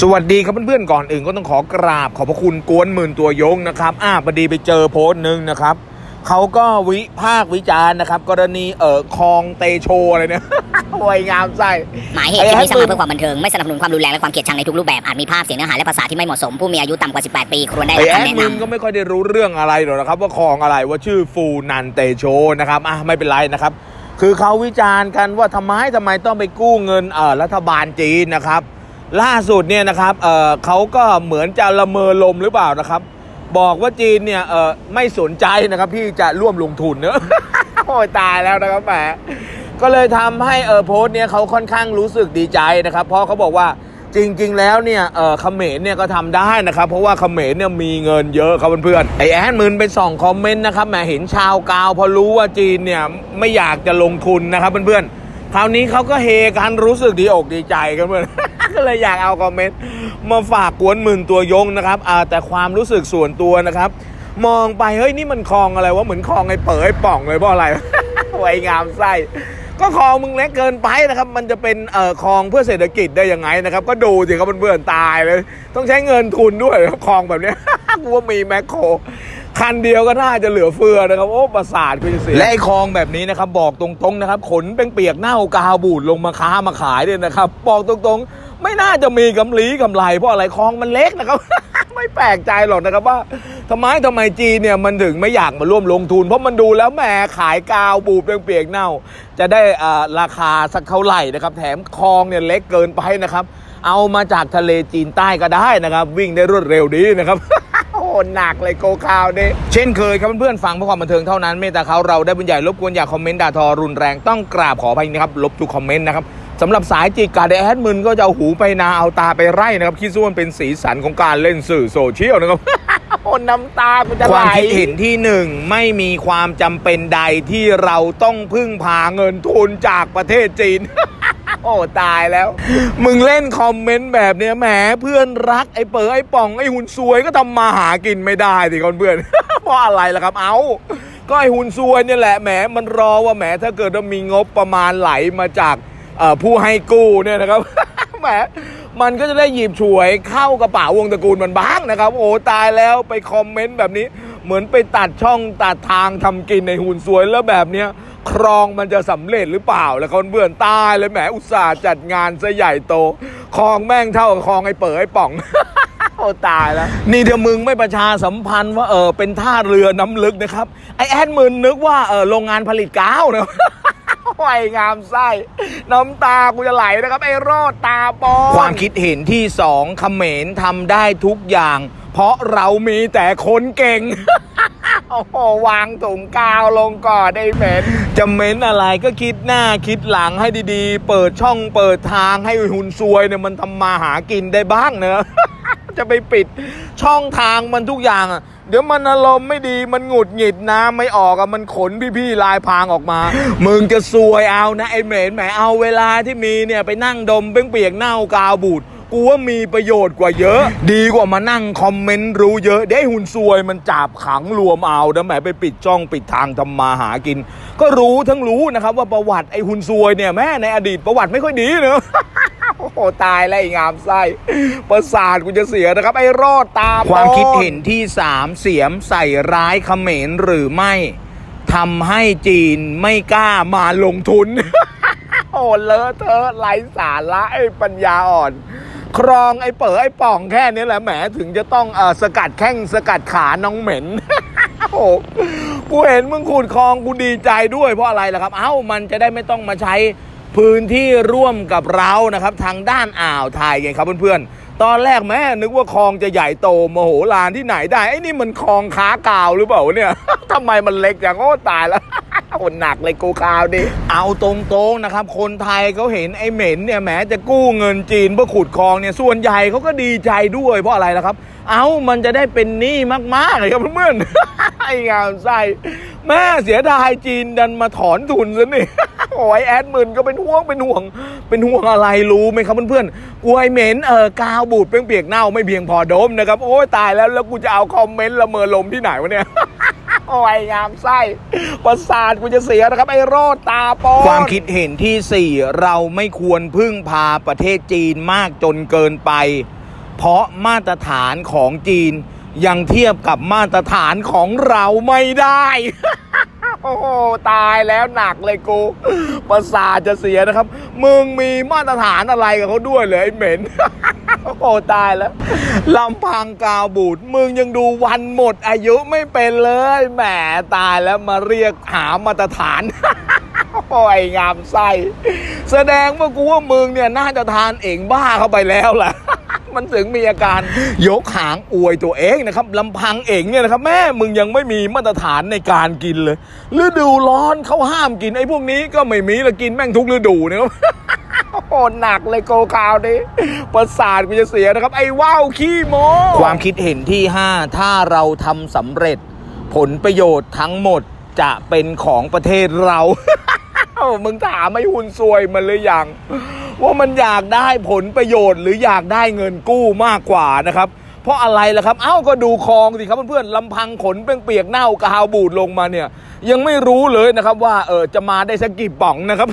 สวัสดีครับเพื่อนๆก่อนอื่นก็ต้องขอกราบขอบพระคุณกวนหมื่นตัวยงนะครับอ่าพอดีไปเจอโพสต์หนึ่งนะครับเขาก็วิพากษ์วิจารณ์นะครับ กรณีเอ่อคลองเตโชอะไรเนี่ยโวยงามไส้หมายเหตุคลิปนี้สร้างมาเพื่อความบันเทิงไม่สนับสนุนความรุนแรงและความเกลียดชังในทุกรูปแบบอาจมีภาพเสียงเนื้อหาและภาษาที่ไม่เหมาะสมผู้มีอายุต่ำกว่า 18 ปีควรได้ไอรับแอดคำแนะมินนำก็ไม่ค่อยได้รู้เรื่องอะไรหรอกนะครับ ว่าคลองอะไรว่าชื่อฟูนันเตโชนะครับอะไม่เป็นไรนะครับ คือเขาวิจารณ์กันว่าทำไมทำไมต้องไปกู้เงินเอ่อรัฐบาลจีนนะครับ ล่าสุดเนี่ยนะครับเเขาก็เหมือนจะละเมอลมหรือเปล่านะครับ บอกว่าจีนเนี่ยไม่สนใจนะครับที่จะร่วมลงทุนเนอะโอ้ยตายแล้วนะครับแหมก็เลยทำให้เออโพสต์เนี่ยเขาค่อนข้างรู้สึกดีใจนะครับ เพราะเขาบอกว่าจริง ๆ แล้วเนี่ยเออเขมรเนี่ยก็ทำได้นะครับ เพราะว่าเขมรเนี่ยมีเงินเยอะครับเพื่อนๆไอแอนมืนไปส่องคอมเมนต์นะครับแหมเห็นชาวกาวพอรู้ว่าจีนเนี่ยไม่อยากจะลงทุนนะครับเพื่อนๆคราวนี้เขาก็เฮกันรู้สึกดีอกดีใจกันเพื่อน ก็เลยอยากเอาคอมเมนต์มาฝากกวนหมื่นตัวยงนะครับแต่ความรู้สึกส่วนตัวนะครับ มองไปเฮ้ยนี่มันคลองอะไรวะเหมือนคลองไอ้เป๋อไอ้ป่องเลยเพราะอะไรไวงามไส้ก็คลองมึงเล็กเกินไปนะครับ มันจะเป็นเอ่อคลองเพื่อเศรษฐกิจได้ยังไงนะครับ ก็ดูสิครับเพื่อนๆตายเลย ต้องใช้เงินทุนด้วยครับคลองแบบนี้กูว่ามีแมคโครคันเดียวก็น่าจะเหลือเฟือนะครับ โอ้ประสาทกูจะเสียและไอ้คลองแบบนี้นะครับ บอกตรงๆนะครับ ขนเป็นเปียกเน่ากาวบูดลงมาค้ามาขายเนี่ยนะครับ บอกตรงๆ ไม่น่าจะมีกำลีกำไร เพราะอะไรคลองมันเล็กนะครับ ไม่แปลกใจหรอกนะครับว่าทำไมทำไมจีนเนี่ยมันถึงไม่อยากมาร่วมลงทุน เพราะมันดูแล้วแหมขายกาวบูดเปียกเน่า จะได้อ่าราคาสักเท่าไหร่นะครับ แถมคลองเนี่ยเล็กเกินไปนะครับ เอามาจากทะเลจีนใต้ก็ได้นะครับ วิ่งได้รวดเร็วดีนะครับโหหนักเลยโกคาวเนี่ยเช่นเคยครับเพื่อนๆฟังเพื่อความบันเทิงเท่านั้นเมตตาเขาเราได้บรรยายรบกวนอย่าคอมเมนต์ด่าทอรุนแรงต้องกราบขออภัยนะครับลบทุกคอมเมนต์นะครับ สำหรับสายจิกกาเดแอดมึนก็จะเอาหูไปนาเอาตาไปไร่นะครับคิดว่ามันเป็นสีสันของการเล่นสื่อโซเชียลนะครับโอ้น้ำตากูจะไหลความคิดเห็นที่หนึ่งไม่มีความจำเป็นใดที่เราต้องพึ่งพาเงินทุนจากประเทศจีน โอ้ ตายแล้ว มึงเล่นคอมเมนต์แบบเนี้ยแหมเพื่อนรักไอ้เป๋อไอ้ป่องไอ้หุ่นซวยก็ทำมาหากินไม่ได้สิคนเพื่อนเพราะอะไรล่ะครับเอาก็ไอ้หุ่นซวยเนี่ยแหละแหมมันรอว่าแหมถ้าเกิดว่ามีงบประมาณไหลมาจาก ผู้ให้กู้เนี่ยนะครับแหมมันก็จะได้หยิบฉวยเข้ากระเป๋าวงตระกูลมันบ้างนะครับ โอ้ตายแล้วไปคอมเมนต์แบบนี้ เหมือนไปตัดช่องตัดทางทำกินในหุ่นสวยแล้วแบบเนี้ยครองมันจะสำเร็จหรือเปล่า แล้วคนเบื่อตายเลยแหมอุตส่าห์จัดงานซะใหญ่โตคลองแม่งเท่ากับคลองไอ้เป๋อไอ้ป่องโอ้ตายแล้ว นี่เดี๋ยวมึงไม่ประชาสัมพันธ์ว่าเออเป็นท่าเรือน้ำลึกนะครับ ไอแอดมึนนึกว่าเออโรงงานผลิตกาวนะ ไวงามไส้ น้ำตากูจะไหลนะครับ ไอ้รอดตาปอนความคิดเห็นที่สองเขมรทำได้ทุกอย่าง เพราะเรามีแต่คนเก่งโอ้โหวางถุงกาวลงก่อนได้เหม็นจะเหม็นอะไรก็คิดหน้าคิดหลังให้ดีๆ เปิดช่องเปิดทางให้หุ่นซวยเนี่ยมันทำมาหากินได้บ้างเนอะ จะไปปิดช่องทางมันทุกอย่างอะเดี๋ยวมันอารมณ์ไม่ดีมันหงุดหงิดน้ำไม่ออกอะมันขนพี่ๆลายพรางออกมา มึงจะซวยเอานะไอ้เหม็นแหมเอาเวลาที่มีเนี่ยไปนั่งดมเปียกๆเน่ากาวบูดกูว่ามีประโยชน์กว่าเยอะ ดีกว่ามานั่งคอมเมนต์รู้เยอะเดี๋ยวไอ้หุ่นซวยมันจับขังรวมเอานะแหมไปปิดช่องปิดทางทำมาหากิน ก็รู้ทั้งรู้นะครับว่าประวัติไอ้หุ่นซวยเนี่ยแม่ในอดีตประวัติไม่ค่อยดีเนอะ โอ้โหตายแล้วไอ้งามไส้ประสาทกูจะเสียนะครับ ไอ้รอดตาความคิดเห็นที่สามเสียมใส่ร้ายเขมรหรือไม่ทำให้จีนไม่กล้ามาลงทุน โอ้เลอะเทอะไร้สาระไอ้ปัญญาอ่อน ครองไอ้เป๋อไอ้ป่องแค่นี้แหละแหมถึงจะต้องเออสกัดแข้งสกัดขาน้องเหม็น โอ้โหกูเห็นมึงขูดคลองกูดีใจด้วยเพราะอะไรล่ะครับ เอ้ามันจะได้ไม่ต้องมาใช้ พื้นที่ร่วมกับเรานะครับ ทางด้านอ่าวไทยไงครับเพื่อนๆ ตอนแรกแม่นึกว่าคลองจะใหญ่โตมโหฬารที่ไหนได้ไอ้นี่มันคลองค้ากาวหรือเปล่าเนี่ยทำไมมันเล็กอย่างโอ้ตายแล้วโอ้หนักเลยกูคาวดิ เอาตรงๆนะครับ คนไทยเขาเห็นไอ้เหม็นเนี่ยแหมจะกู้เงินจีนเพื่อขุดคลองเนี่ยส่วนใหญ่เขาก็ดีใจด้วยเพราะอะไรล่ะครับ เอามันจะได้เป็นหนี้มากๆเลยครับเพื่อนๆไอ้งามไส้ แม่เสียดายจีนดันมาถอนทุนซะนี่โอ้ยแอดมื่นก็เป็นห่วงเป็นห่วง เป็นห่วงอะไรรู้ไหมครับเพื่อนๆกลัวไอเหม็นเออกาวบูดเปียกเน่าไม่เพียงพอโดมนะครับ โอ้ยตายแล้วแล้วกูจะเอาคอมเมนต์ละเมอลมที่ไหนวะเนี่ยโอ้ยงามไส้ประสาทกูจะเสียนะครับ ไอ้โรดตาปอนความคิดเห็นที่ 4 เราไม่ควรพึ่งพาประเทศจีนมากจนเกินไป เพราะมาตรฐานของจีน ยังเทียบกับมาตรฐานของเราไม่ได้ โอ้ตายแล้วหนักเลยกู ประสาทจะเสียนะครับ มึงมีมาตรฐานอะไรกับเขาด้วยเลยไอ้เหม็น โอ้ตายแล้วลำพังกาวบูด มึงยังดูวันหมดอายุไม่เป็นเลย แหมตายแล้วมาเรียกหามาตรฐาน โอ้ยงามไส้ แสดงว่ากูว่ามึงเนี่ยน่าจะทานเองบ้าเข้าไปแล้วแหละ มันถึงมีอาการยกหางอวยตัวเองนะครับลำพังเองเนี่ยนะครับแม่มึงยังไม่มีมาตรฐานในการกินเลยฤดูร้อนเขาห้ามกินไอ้พวกนี้ก็ไม่มีละกินแม่งทุกฤดูนะครับโอ้หหนักเลยโกคาวนี้ประสาทกูจะเสียนะครับ ไอ้ว่าวขี้โมความคิดเห็นที่ 5 ถ้าเราทำสำเร็จ ผลประโยชน์ทั้งหมดจะเป็นของประเทศเราเอ้ามึงถามไอ้หุ่นซวยมันเลยยัง ว่ามันอยากได้ผลประโยชน์ หรืออยากได้เงินกู้มากกว่านะครับ เพราะอะไรล่ะครับ เอ้าก็ดูคลองสิครับเพื่อนๆลำพังขนเปียกๆเน่ากาวบูดลงมาเนี่ย ยังไม่รู้เลยนะครับว่าเออจะมาได้สักกี่ป่องนะครับ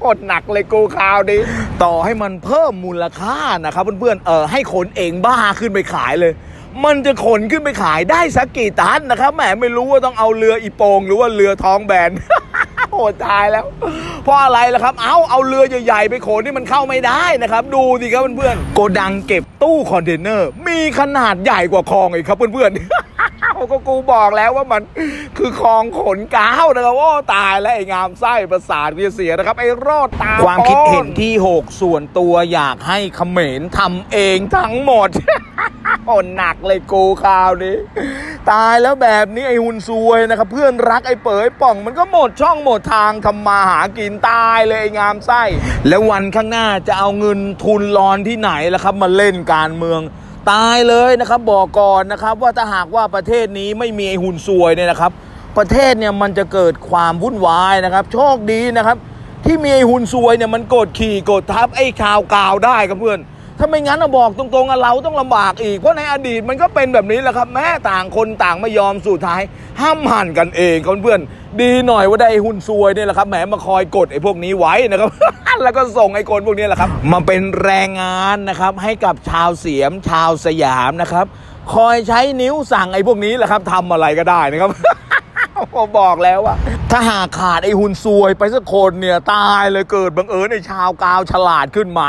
โคตรหนักเลยกูคราวนี้ต่อให้มันเพิ่มมูลค่านะครับเพื่อนๆเออให้ขนเองบ้าขึ้นไปขายเลย มันจะขนขึ้นไปขายได้สักกี่ตันนะครับแหมไม่รู้ว่าต้องเอาเรืออีโปงหรือว่าเรือท้องแบน โอ้ตายแล้ว เพราะอะไรล่ะครับ เอาเอาเรือใหญ่ๆไปขนนี่มันเข้าไม่ได้นะครับ ดูสิครับเพื่อนๆ โกดังเก็บตู้คอนเทนเนอร์ มีขนาดใหญ่กว่าคลองอีกครับเพื่อนๆก็กูบอกแล้วว่ามันคือคลองขนก้าวนะครับโอ้ตายแล้วไอ้งามไส้ประสาทกูจะเสียนะครับ ไอ้รอดตาความคิดเห็นที่ 6 ส่วนตัวอยากให้เขมรทำเองทั้งหมด โอ้หนักเลยกูคราวนี้ ตายแล้วแบบนี้ไอ้หุ่นซวยนะครับ เพื่อนรักไอ้เป๋ยป่อง มันก็หมดช่องหมดทางทำมาหากินตายเลยไอ้งามไส้ แล้ววันข้างหน้าจะเอาเงินทุนรอนที่ไหนล่ะครับ มาเล่นการเมืองตายเลยนะครับบอกก่อนนะครับ ว่าถ้าหากว่าประเทศนี้ไม่มีไอ้หุ่นซวยเนี่ยนะครับ ประเทศเนี่ยมันจะเกิดความวุ่นวายนะครับ โชคดีนะครับ ที่มีไอ้หุ่นซวยเนี่ยมันกดขี่กดทับไอ้ข่าวกาวได้ครับเพื่อน ถ้าไม่งั้นอะบอกตรงๆเราต้องลำบากอีก เพราะในอดีตมันก็เป็นแบบนี้แหละครับ แม้ต่างคนต่างไม่ยอมสุดท้าย ห้ามหันกันเองครับเพื่อนดีหน่อยว่าได้ไอ้หุ่นซวยเนี่ยแหละครับแหมมาคอยกดไอ้พวกนี้ไว้นะครับ แล้วก็ส่งไอ้คนพวกนี้แหละครับ มาเป็นแรงงานนะครับให้กับชาวเสียมชาวสยามนะครับ คอยใช้นิ้วสั่งไอ้พวกนี้แหละครับทำอะไรก็ได้นะครับผมบอกแล้วว่าถ้าหากขาดไอ้หุ่นซวยไปสักคนเนี่ยตายเลยเกิดบังเอิญไอ้ชาวกาวฉลาดขึ้นมา